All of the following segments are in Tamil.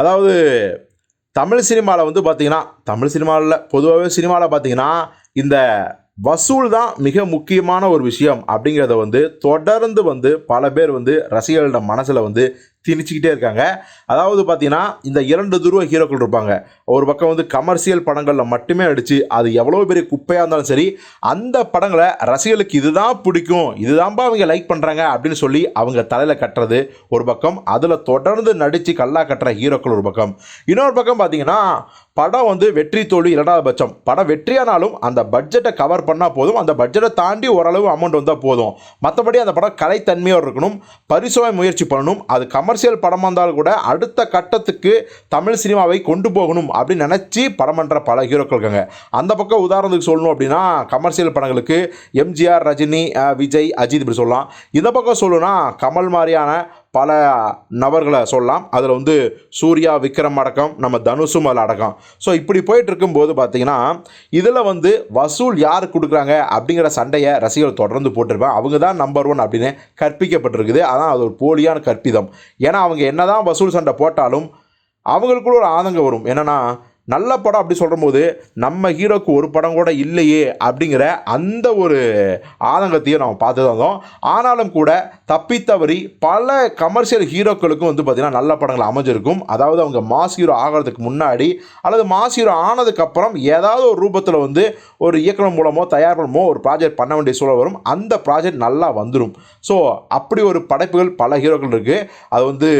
அதாவது தமிழ் சினிமாவில் வந்து பார்த்தீங்கன்னா தமிழ் சினிமாவில் பொதுவாகவே சினிமாவில் பார்த்தீங்கன்னா இந்த வசூல் தான் மிக முக்கியமான ஒரு விஷயம் அப்படிங்கிறத வந்து தொடர்ந்து வந்து பல பேர் வந்து ரசிகர்களிடம் மனசில் வந்து திணிச்சிக்கிட்டே இருக்காங்க. அதாவது பார்த்தீங்கன்னா இந்த இரண்டு துருவ ஹீரோக்கள் இருப்பாங்க. ஒரு பக்கம் வந்து கமர்ஷியல் படங்களில் மட்டுமே அடித்து அது எவ்வளோ பெரிய குப்பையாக இருந்தாலும் சரி அந்த படங்களை ரசிகர்களுக்கு இதுதான் பிடிக்கும் இதுதான்ப்பா அவங்க லைக் பண்ணுறாங்க அப்படின்னு சொல்லி அவங்க தலையில் கட்டுறது ஒரு பக்கம். அதில் தொடர்ந்து நடித்து கல்லா கட்டுற ஹீரோக்கள் ஒரு பக்கம். இன்னொரு பக்கம் பார்த்தீங்கன்னா படம் வந்து வெற்றி தோல்வி இரண்டாவது பட்சம். படம் வெற்றியானாலும் அந்த பட்ஜெட்டை கவர் பண்ணால் போதும். அந்த பட்ஜெட்டை தாண்டி ஓரளவு அமௌண்ட் வந்தால் போதும். மற்றபடி அந்த படம் கலைத்தன்மையோடு இருக்கணும். பரிசோதனை முயற்சி பண்ணணும். அது கமர்ஷியல் படமாக இருந்தாலும் கூட அடுத்த கட்டத்துக்கு தமிழ் சினிமாவை கொண்டு போகணும் அப்படின்னு நினச்சி படம் பண்ணுற பல ஹீரோக்கள் இருக்காங்க அந்த பக்கம் உதாரணத்துக்கு சொல்லணும் அப்படின்னா கமர்ஷியல் படங்களுக்கு எம்ஜிஆர் ரஜினி விஜய் அஜித் இப்படி சொல்லலாம். இந்த பக்கம் சொல்லணும்னா கமல் மாதிரியான பல நபர்களை சொல்லலாம். அதில் வந்து சூர்யா விக்ரம் அடக்கம் நம்ம தனுஷும் அதில் அடக்கம். ஸோ இப்படி போயிட்டு இருக்கும்போது பார்த்தீங்கன்னா இதில் வந்து வசூல் யார் கொடுக்குறாங்க அப்படிங்கிற சண்டையை ரசிகர்கள் தொடர்ந்து போட்டிருப்பேன் அவங்க தான் நம்பர் ஒன் அப்படின்னு கற்பிக்கப்பட்டிருக்குது. அதான் அது ஒரு போலியான கற்பிதம். ஏன்னா அவங்க என்னதான் வசூல் சண்டை போட்டாலும் அவங்களுக்குள்ள ஒரு ஆதங்கம் வரும். என்னன்னா நல்ல படம் அப்படி சொல்லும்போது நம்ம ஹீரோக்கு ஒரு படம் கூட இல்லையே அப்படிங்கிற அந்த ஒரு ஆதங்கத்தையும் நம்ம பார்த்து தான் இருந்தோம். ஆனாலும் கூட தப்பித்தவறி பல கமர்ஷியல் ஹீரோக்களுக்கும் வந்து பார்த்திங்கன்னா நல்ல படங்கள் அமைஞ்சிருக்கும். அதாவது அவங்க மாஸ் ஹீரோ ஆகிறதுக்கு முன்னாடி அல்லது மாஸ் ஹீரோ ஆனதுக்கப்புறம் ஏதாவது ஒரு ரூபத்தில் வந்து ஒரு இயக்குனர் மூலமோ தயார் மூலமோ ஒரு ப்ராஜெக்ட் பண்ண வேண்டிய சூழல் வரும். அந்த ப்ராஜெக்ட் நல்லா வந்துடும் ஸோ அப்படி ஒரு படைப்புகள் பல ஹீரோக்கள் இருக்குது அது வந்து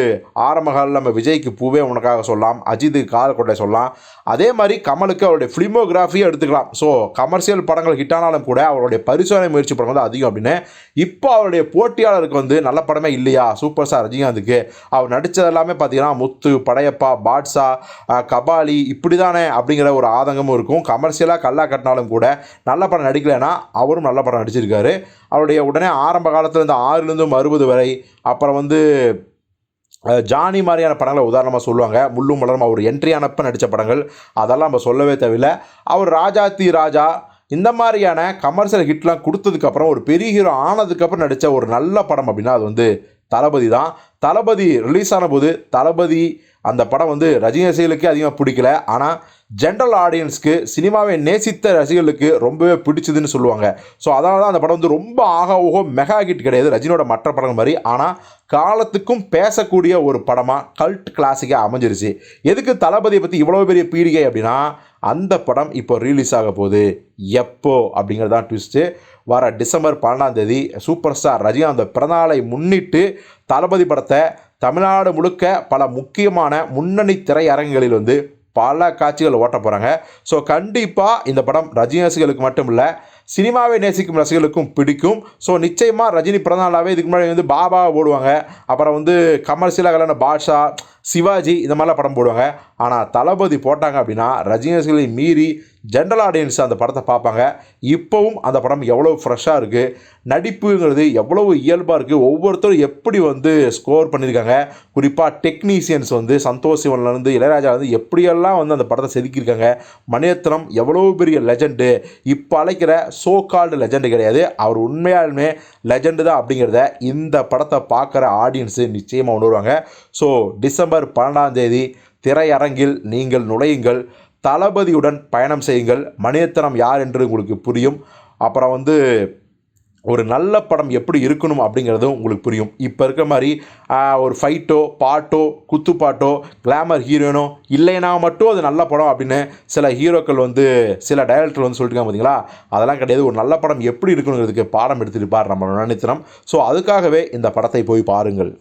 ஆரம்ப நம்ம விஜய்க்கு பூவே உனக்காக சொல்லலாம் அஜித்துக்கு காதல் கொட்டை சொல்லலாம். அதே மாதிரி கமலுக்கு அவருடைய ஃபிலிமோகிராஃபியை எடுத்துக்கலாம். ஸோ கமர்ஷியல் படங்கள் ஹிட் ஆனாலும் கூட அவருடைய பரிசோதனை முயற்சி படம் வந்து அதிகம் அப்படின்னு. இப்போ அவருடைய போட்டியாளருக்கு வந்து நல்ல படமே இல்லையா? Super star ரஜினிகாந்துக்கு. அவர் நடித்தது எல்லாமே பார்த்தீங்கன்னா முத்து படையப்பா பாட்ஷா கபாலி இப்படி தானே அப்படிங்கிற ஒரு ஆதங்கமும் இருக்கும். கமர்ஷியலாக கல்லா கட்டினாலும் கூட நல்ல படம் நடிக்கலைன்னா அவரும் நல்ல படம் நடிச்சிருக்காரு. அவருடைய உடனே ஆரம்ப காலத்தில் இந்த ஆறுலேருந்து அறுபது வரை அப்புறம் வந்து ஜானி மாதிரியான படங்களை உதாரணமாக சொல்லுவாங்க. முள்ளும் மலரும் அவர் என்ட்ரி நடித்த படங்கள். அதெல்லாம் நம்ம சொல்லவே தேவையில்லை. அவர் ராஜா தி ராஜா இந்த மாதிரியான கமர்ஷியல் ஹிட்லாம் கொடுத்ததுக்கப்புறம் ஒரு பெரிய ஹீரோ ஆனதுக்கப்புறம் நடித்த ஒரு நல்ல படம் அப்படின்னா அது வந்து தளபதி தான். தளபதி ரிலீஸ் ஆன போது தளபதி அந்த படம் வந்து ரஜினி ரசிகர்களுக்கே அதிகமாக பிடிக்கல. ஆனால் ஜென்ரல் ஆடியன்ஸ்க்கு சினிமாவை நேசித்த ரசிகர்களுக்கு ரொம்பவே பிடிச்சதுன்னு சொல்லுவாங்க. ஸோ அதனால தான் அந்த படம் வந்து ரொம்ப ஆக ஓகோ மெகா ஹிட் கிடையாது. ரஜினியோட மற்ற படங்கள் மாதிரி. ஆனால் காலத்துக்கும் பேசக்கூடிய ஒரு படமாக கல்ட் கிளாசிக்காக அமைஞ்சிருச்சு. எதுக்கு தளபதியை பற்றி இவ்வளோ பெரிய பீடிகை அப்படின்னா அந்த படம் இப்போ ரிலீஸ் ஆக போகுது. எப்போ அப்படிங்கிறது தான் ட்விஸ்ட்டு வர டிசம்பர் பன்னெண்டாம் தேதி சூப்பர் ஸ்டார் ரஜினிகாந்த் பிறந்தநாளை முன்னிட்டு தளபதி படத்தை தமிழ்நாடு முழுக்க பல முக்கியமான முன்னணி திரையரங்குகளில் வந்து பல காட்சிகள் ஓட்ட போகிறாங்க ஸோ கண்டிப்பாக இந்த படம் ரஜினி ரசிகர்களுக்கு மட்டும் இல்லை சினிமாவை நேசிக்கும் ரசிகர்களுக்கும் பிடிக்கும். ஸோ நிச்சயமாக ரஜினி பிறந்தநாளாவே இதுக்கு முன்னாடி வந்து பாபா போடுவாங்க. அப்புறம் வந்து கமர்ஷியலாக கல்யாண பாஷா சிவாஜி இந்த மாதிரிலாம் படம் போடுவாங்க. ஆனால் தளபதி போட்டாங்க அப்படின்னா ரஜினி ரசிகர்களை மீறி ஜென்ரல் ஆடியன்ஸ் அந்த படத்தை பார்ப்பாங்க. இப்போவும் அந்த படம் எவ்வளோ ஃப்ரெஷ்ஷாக இருக்குது நடிப்புங்கிறது எவ்வளவு இயல்பாக இருக்குது ஒவ்வொருத்தரும் எப்படி வந்து ஸ்கோர் பண்ணியிருக்காங்க குறிப்பாக டெக்னீஷியன்ஸ் வந்து சந்தோஷ் சிவன்லேருந்து இளையராஜா வந்து எப்படியெல்லாம் வந்து அந்த படத்தை செதுக்கியிருக்காங்க மணிரத்னம் எவ்வளோ பெரிய லெஜண்டு இப்போ அழைக்கிற சோ கால்டு லெஜண்டு கிடையாது அவர் உண்மையாலுமே லெஜண்டு தான் அப்படிங்கிறத இந்த படத்தை பார்க்குற ஆடியன்ஸு நிச்சயமாக உணர்வாங்க. ஸோ டிசம்பர் பன்னெண்டாம் தேதி திரையரங்கில் நீங்கள் நுழையுங்கள். தளபதியுடன் பயணம் செய்யுங்கள். மணியத்தனம் யார் என்று உங்களுக்கு புரியும். அப்புறம் வந்து ஒரு நல்ல படம் எப்படி இருக்கணும் அப்படிங்கிறதும் உங்களுக்கு புரியும். இப்போ இருக்க மாதிரி ஒரு ஃபைட்டோ பாட்டோ குத்துப்பாட்டோ கிளாமர் ஹீரோயினோ இல்லைனா மட்டும் அது நல்ல படம் அப்படின்னு சில ஹீரோக்கள் வந்து சில டைரக்டர் வந்து சொல்லிட்டு பார்த்தீங்களா அதெல்லாம் கிடையாது. ஒரு நல்ல படம் எப்படி இருக்கணுங்கிறதுக்கு பாடம் எடுத்துகிட்டு பாரு நம்ம நினைத்திரம் ஸோ அதுக்காகவே இந்த படத்தை போய் பாருங்கள்.